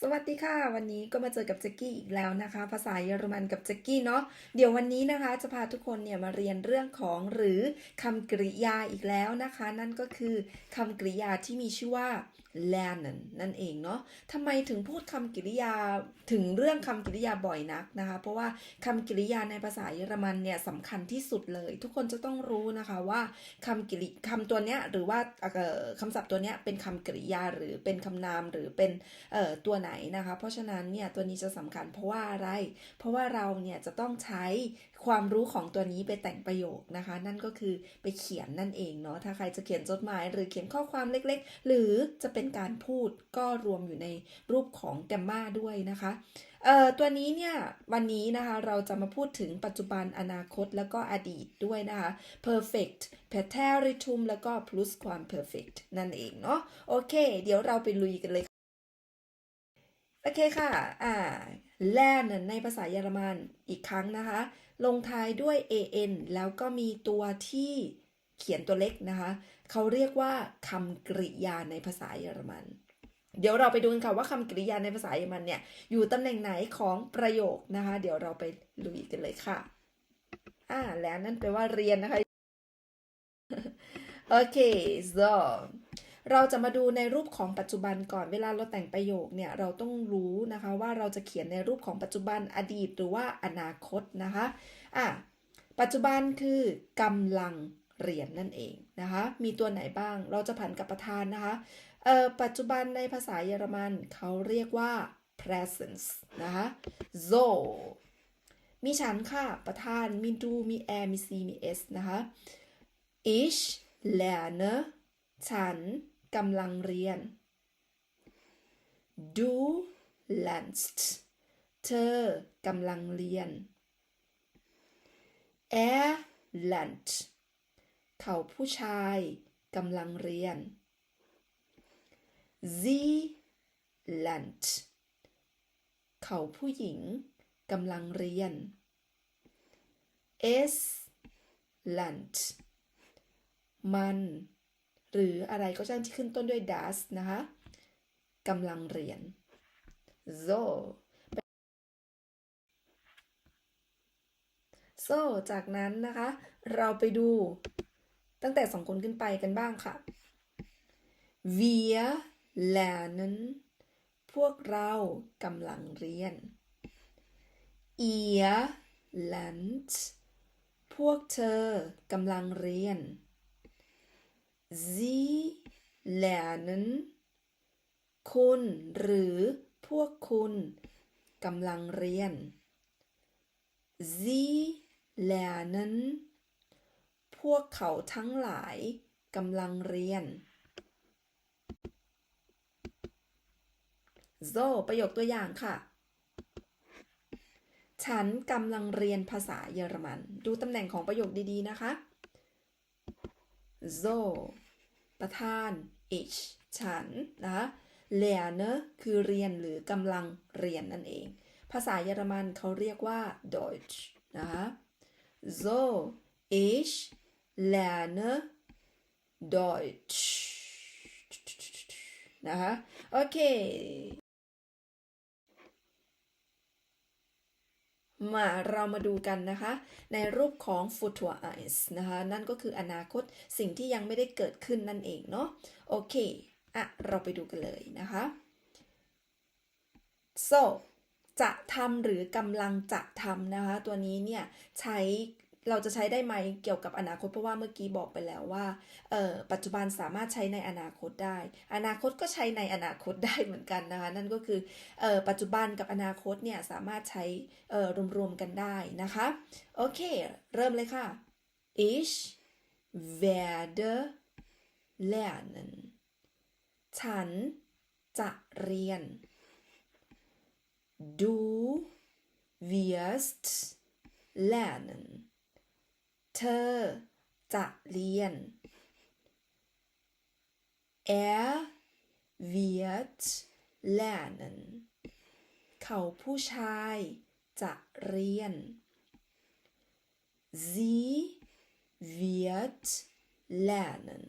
สวัสดีค่ะ วันนี้ก็มาเจอกับแจ็กกี้อีกแล้วนะคะ ภาษาเยอรมันกับแจ็กกี้เนาะเดี๋ยววันนี้นะคะ จะพาทุกคนเนี่ยมาเรียนเรื่องของหรือคำกริยาอีกแล้วนะคะ นั่นก็คือคำกริยาที่มีชื่อว่า lernen นั่นเองเนาะทำไมถึงพูดคำกริยาถึงเรื่องคำกริยาบ่อยนักนะคะ เพราะว่าคำกริยาในภาษาเยอรมันเนี่ยสำคัญที่สุดเลย ทุกคนจะต้องรู้นะคะว่าคำกริคำตัวเนี้ยหรือว่าคำศัพท์ตัวเนี้ยเป็นคำกริยาหรือเป็นคำนามหรือเป็นตัวไหนนะคะ เพราะฉะนั้นเนี่ยตัวนี้จะสำคัญเพราะว่าอะไร เพราะว่าเราเนี่ยจะต้องใช้ ความรู้ของตัวนี้ไปแต่งประโยคนะคะ นั่นก็คือไปเขียนนั่นเองเนาะถ้าใครจะเขียนจดหมาย หรือเขียนข้อความเล็กๆ หรือจะเป็นการพูดก็รวมอยู่ในรูปของแกมมาด้วยนะคะเอ่อตัวนี้เนี่ยวันนี้นะคะเราจะมาพูดถึงปัจจุบันอนาคตแล้วก็อดีตด้วยนะคะ perfect preteritum แล้วก็ plus ความ perfect นั่นเองเนาะโอเค เดี๋ยวเราไปลุยกันเลยโอเคค่ะ อ่า แลนในภาษาเยอรมันอีกครั้งนะคะ ลงท้ายด้วย an แล้วก็มีตัวที่เขียนตัวเล็กนะคะ เขาเรียกว่าคำกริยาในภาษาเยอรมัน เดี๋ยวเราไปดูกันค่ะว่าคำกริยาในภาษาเยอรมันเนี่ย อยู่ตำแหน่งไหนของประโยคนะคะ เดี๋ยวเราไปลุยกันเลยค่ะ อ่า แล้วนั่นแปลว่าเรียนนะคะ โอเค so เราจะมาดูในรูปของปัจจุบันก่อนเวลาเราแต่งประโยคเนี่ยเราต้องรู้นะคะว่าเราจะเขียนในรูปของปัจจุบันอดีตหรือว่าอนาคตนะคะอะปัจจุบันคือกำลังเรียนนั่นเองนะคะมีตัวไหนบ้างเราจะผันกับประธานนะคะเอ่อปัจจุบันในภาษาเยอรมันเขาเรียกว่า presence นะคะ so มีฉันค่ะ ประธาน มีดู มี er มี sie มี es นะคะ ich lerne ฉัน กำลังเรียน du lernst เธอกำลังเรียน er lernt เขาผู้ชายกำลังเรียน sie lernt เขาผู้หญิงกำลังเรียน es lernt มัน หรืออะไรก็ช่างที่ขึ้นต้นด้วย das นะคะกำลังเรียน so so จากนั้นนะคะ เราไปดูตั้งแต่สองคนขึ้นไปกันบ้างค่ะ wir lernen พวกเรากำลังเรียน ihr lernt พวกเธอกำลังเรียน Sie lernen คุณหรือพวกคุณกำลังเรียน Sie lernen พวกเขาทั้งหลายกำลังเรียน so ประโยคตัวอย่างค่ะ ฉันกำลังเรียนภาษาเยอรมัน ดูตำแหน่งของประโยคดีๆนะคะ so ประธาน ich ฉันนะคะ lerne คือเรียนหรือกำลังเรียนนั่นเอง ภาษาเยอรมันเขาเรียกว่า Deutsch นะคะ so ich lerne Deutsch นะคะโอเค มาเรามาดูกันนะคะ ในรูปของ future eyes นะคะ นั่นก็คืออนาคตสิ่งที่ยังไม่ได้เกิดขึ้นนั่นเองเนาะโอเคอะเราไปดูกันเลยนะคะ so จะทำหรือกำลังจะทำนะคะ ตัวนี้เนี่ยใช้ เราจะใช้ได้ไหมเกี่ยวกับอนาคตเพราะว่าเมื่อกี้บอกไปแล้วว่าเออปัจจุบันสามารถใช้ในอนาคตได้ อนาคตก็ใช้ในอนาคตได้เหมือนกันนะคะนั่นก็คือเออปัจจุบันกับอนาคตเนี่ยสามารถใช้รวมๆกันได้นะคะโอเค เริ่มเลยค่ะ ich werde lernen ฉันจะเรียน du wirst lernen เธอจะเรียน er wird lernen เขาผู้ชายจะเรียน sie wird lernen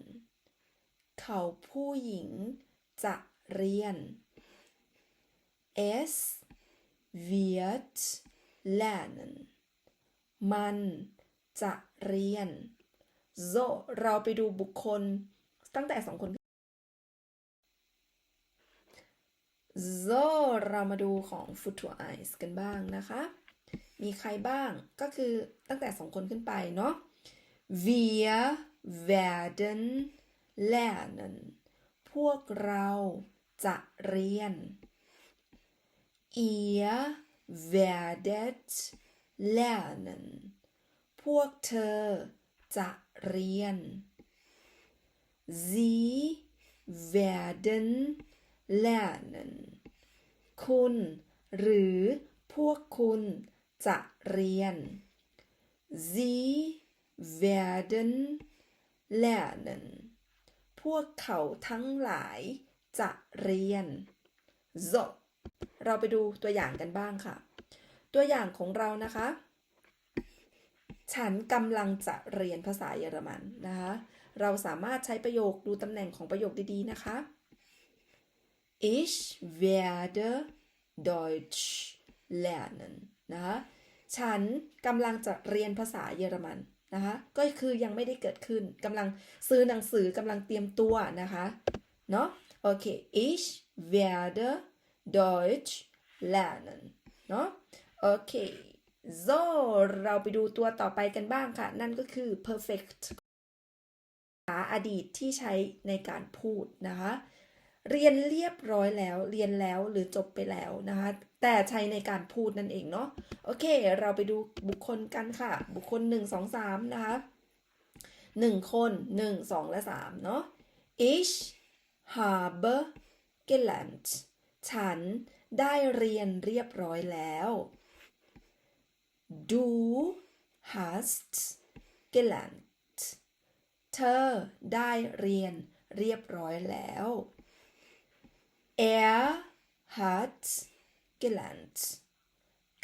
เขาผู้หญิงจะเรียน es wird lernen มัน จะเรียน so เราไปดูบุคคลตั้งแต่สองคน so เรามาดูของ future eyes กันบ้างนะคะ มีใครบ้างก็คือตั้งแต่สองคนขึ้นไปเนาะ wir werden lernen พวกเราจะเรียน ihr werdet lernen พวกเธอจะเรียน sie werden lernen คุณหรือพวกคุณจะเรียน sie werden lernen พวกเขาทั้งหลายจะเรียน so เราไปดูตัวอย่างกันบ้างค่ะ ตัวอย่างของเรานะคะ ฉันกำลังจะเรียนภาษาเยอรมันนะคะ เราสามารถใช้ประโยคดูตำแหน่งของประโยคดีๆนะคะ ich werde Deutsch lernen นะคะฉันกำลังจะเรียนภาษาเยอรมันนะคะ ก็คือยังไม่ได้เกิดขึ้นกำลังซื้อหนังสือกำลังเตรียมตัวนะคะ เนาะโอเค ich werde Deutsch lernen เนาะโอเค so เราไปดูตัวต่อไปกันบ้างค่ะ นั่นก็คือ perfect ภาษาอดีตที่ใช้ในการพูดนะคะ เรียนเรียบร้อยแล้ว เรียนแล้วหรือจบไปแล้วนะคะ แต่ใช้ในการพูดนั่นเองเนาะ โอเค เราไปดูบุคคลกันค่ะ บุคคล 1 2 3 นะคะ 1 คน 1 2 และ 3 เนาะ ich habe gelernt ฉันได้เรียนเรียบร้อยแล้ว du hast gelernt เธอได้เรียนเรียบร้อยแล้ว er hat gelernt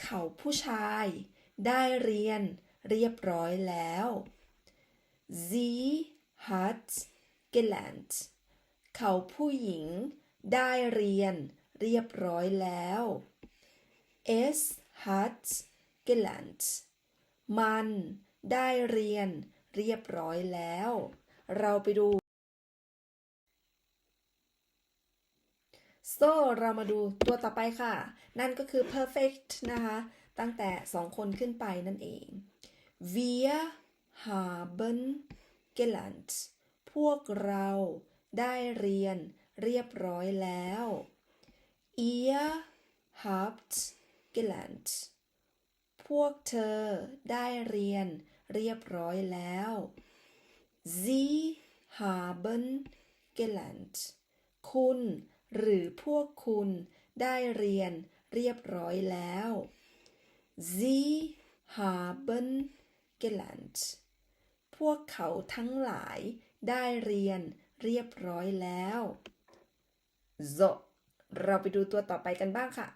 เขาผู้ชายได้เรียนเรียบร้อยแล้ว sie hat gelernt เขาผู้หญิงได้เรียนเรียบร้อยแล้ว es hat gelernt มันได้เรียนเรียบร้อยแล้ว เราไปดู so เรามาดูตัวต่อไปค่ะ นั่นก็คือ perfect นะคะ ตั้งแต่สองคนขึ้นไปนั่นเอง wir haben gelernt พวกเราได้เรียนเรียบร้อยแล้ว ihr habt gelernt พวกเธอได้เรียนเรียบร้อยแล้ว sie haben gelernt คุณหรือพวกคุณได้เรียนเรียบร้อยแล้ว sie haben gelernt พวกเขาทั้งหลายได้เรียนเรียบร้อยแล้ว so เราไปดูตัวต่อไปกันบ้างค่ะ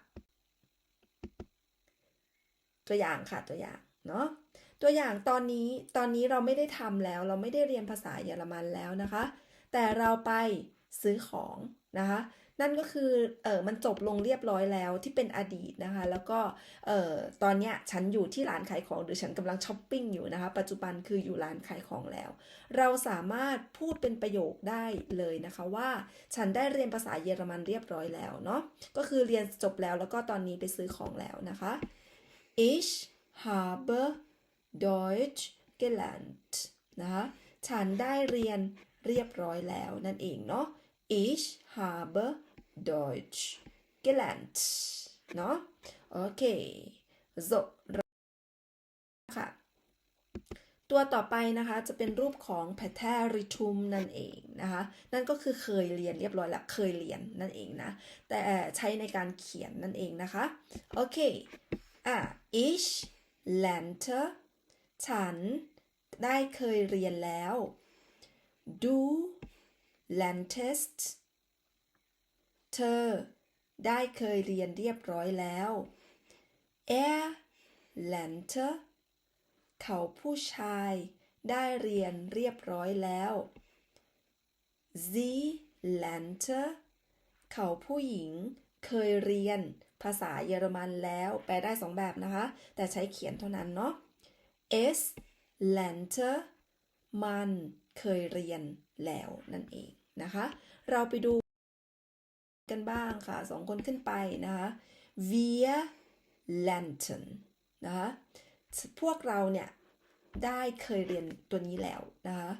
ตัวอย่างค่ะตัวอย่างเนาะตัวอย่างตอนนี้ตอนนี้เราไม่ได้ทำแล้ว เราไม่ได้เรียนภาษาเยอรมันแล้วนะคะ แต่เราไปซื้อของนะคะ นั่นก็คือเออมันจบลงเรียบร้อยแล้วที่เป็นอดีตนะคะ แล้วก็เออตอนเนี้ยฉันอยู่ที่ร้านขายของหรือฉันกำลังช้อปปิ้งอยู่นะคะ ปัจจุบันคืออยู่ร้านขายของแล้ว เราสามารถพูดเป็นประโยคได้เลยนะคะว่า ฉันได้เรียนภาษาเยอรมันเรียบร้อยแล้วเนาะก็คือเรียนจบแล้วแล้วก็ตอนนี้ไปซื้อของแล้วนะคะ ich habe Deutsch gelernt นะคะฉันได้เรียนเรียบร้อยแล้วนั่นเองเนาะ ich habe Deutsch gelernt เนาะโอเค so ค่ะ ตัวต่อไปนะคะจะเป็นรูปของ p a t e r i t u m นั่นเองนะคะ นั่นก็คือเคยเรียนเรียบร้อยแล้วเคยเรียนนั่นเองนะ แต่ใช้ในการเขียนนั่นเองนะคะ โอเค อะ ich lernte ฉันได้เคยเรียนแล้ว du lerntest เธอได้เคยเรียนเรียบร้อยแล้ว er lernte เขาผู้ชายได้เรียนเรียบร้อยแล้ว sie lernte เขาผู้หญิงเคยเรียน ภาษาเยอรมันแล้วแปลได้สองแบบนะคะ แต่ใช้เขียนเท่านั้นเนาะ es lernte มันเคยเรียนแล้วนั่นเองนะคะ เราไปดูกันบ้างค่ะสองคนขึ้นไปนะคะ wir lernten นะคะพวกเราเนี่ย ได้เคยเรียนตัวนี้แล้วนะคะ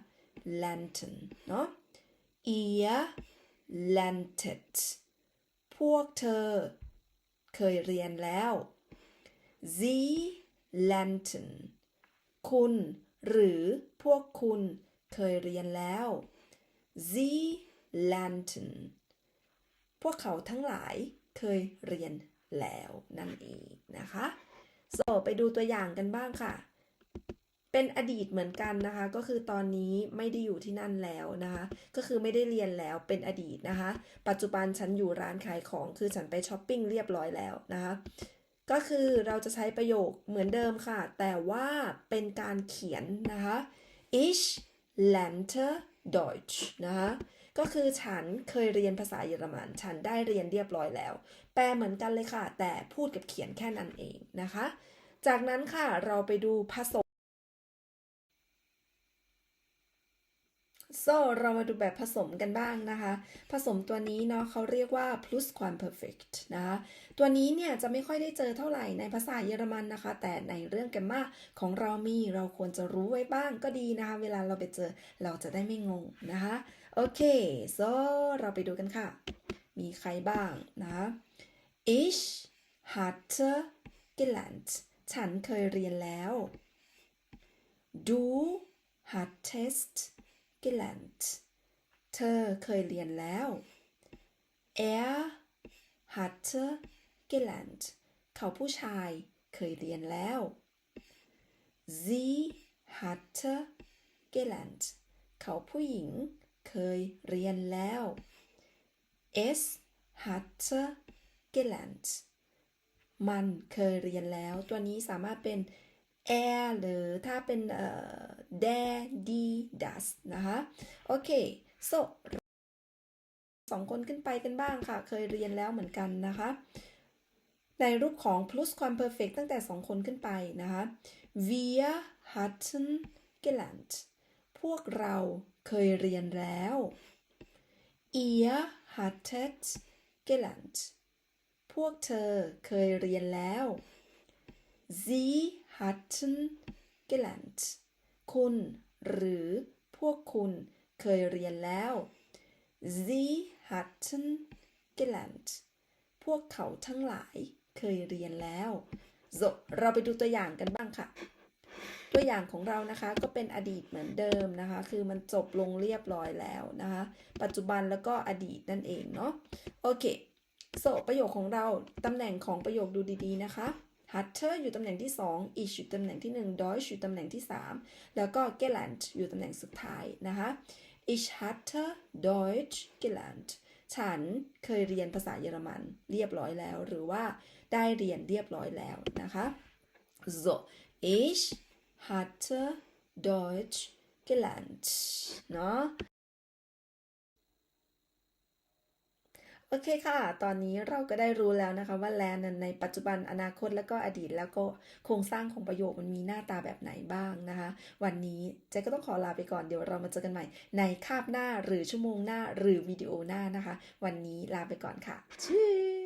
l e n t e n เนาะ ihr lerntet พวกเธอ เคยเรียนแล้ว sie lernten คุณ หรือพวกคุณเคยเรียนแล้ว sie lernten พวกเขาทั้งหลายเคยเรียนแล้วนั่นเองนะคะ so ไปดูตัวอย่างกันบ้างค่ะ เป็นอดีตเหมือนกันนะคะ ก็คือตอนนี้ไม่ได้อยู่ที่นั่นแล้วนะคะ ก็คือไม่ได้เรียนแล้วเป็นอดีตนะคะ ปัจจุบันฉันอยู่ร้านขายของคือฉันไปช้อปปิ้งเรียบร้อยแล้วนะคะก็คือเราจะใช้ประโยคเหมือนเดิมค่ะ แต่ว่าเป็นการเขียนนะคะ ich lernte Deutsch นะคะก็คือฉันเคยเรียนภาษาเยอรมัน ฉันได้เรียนเรียบร้อยแล้ว แปลเหมือนกันเลยค่ะ แต่พูดกับเขียนแค่นั้นเองนะคะ จากนั้นค่ะเราไปดูผสม so เรามาดูแบบผสมกันบ้างนะคะ ผสมตัวนี้เนาะเขาเรียกว่า plus ความ perfect นะคะตัวนี้เนี่ยจะไม่ค่อยได้เจอเท่าไหร่ในภาษาเยอรมันนะคะ แต่ในเรื่องแกมมาของเรามีเราควรจะรู้ไว้บ้างก็ดีนะคะ เวลาเราไปเจอเราจะได้ไม่งงนะคะโอเค so เราไปดูกันค่ะ มีใครบ้างนะคะ ich hatte gelernt ฉันเคยเรียนแล้ว du hattest gelernt เธอเคยเรียนแล้ว er hatte gelernt เขาผู้ชายเคยเรียนแล้ว sie hatte gelernt เขาผู้หญิงเคยเรียนแล้ว es hatte gelernt มันเคยเรียนแล้ว ตัวนี้สามารถเป็น er หรือถ้าเป็นเอ่อ der die das นะคะโอเค so สองคนขึ้นไปกันบ้างค่ะ เคยเรียนแล้วเหมือนกันนะคะ ในรูปของ plus ความ perfect ตั้งแต่สองคนขึ้นไปนะคะ wir hatten gelernt พวกเราเคยเรียนแล้ว ihr hattet gelernt พวกเธอเคยเรียนแล้ว Sie hatten gelernt คุณ หรือพวกคุณเคยเรียนแล้ว Sie hatten gelernt พวกเขาทั้งหลายเคยเรียนแล้ว so เราไปดูตัวอย่างกันบ้างค่ะ ตัวอย่างของเรานะคะก็เป็นอดีตเหมือนเดิมนะคะ คือมันจบลงเรียบร้อยแล้วนะคะ ปัจจุบันแล้วก็อดีตนั่นเองเนาะ โอเค so ประโยคของเราตำแหน่งของประโยคดูดีๆนะคะ hatte อยู่ตำแหน่งที่ 2 ich อยู่ตำแหน่งที่ 1 Deutsch อยู่ตำแหน่งที่ 3 แล้วก็ gelernt อยู่ตำแหน่งสุดท้ายนะคะ ich hatte Deutsch gelernt ฉันเคยเรียนภาษาเยอรมันเรียบร้อยแล้ว หรือว่าได้เรียนเรียบร้อยแล้วนะคะ so ich hatte Deutsch gelernt เนาะ โอเคค่ะ ตอนนี้เราก็ได้รู้แล้วนะคะว่าแลนนั้นในปัจจุบันอนาคตแล้วก็อดีตแล้วก็โครงสร้างของประโยคมันมีหน้าตาแบบไหนบ้างนะคะ วันนี้เจ๊ก็ต้องขอลาไปก่อนเดี๋ยวเรามาเจอกันใหม่ ในคาบหน้าหรือชั่วโมงหน้าหรือวิดีโอหน้านะคะ วันนี้ลาไปก่อนค่ะชื่อ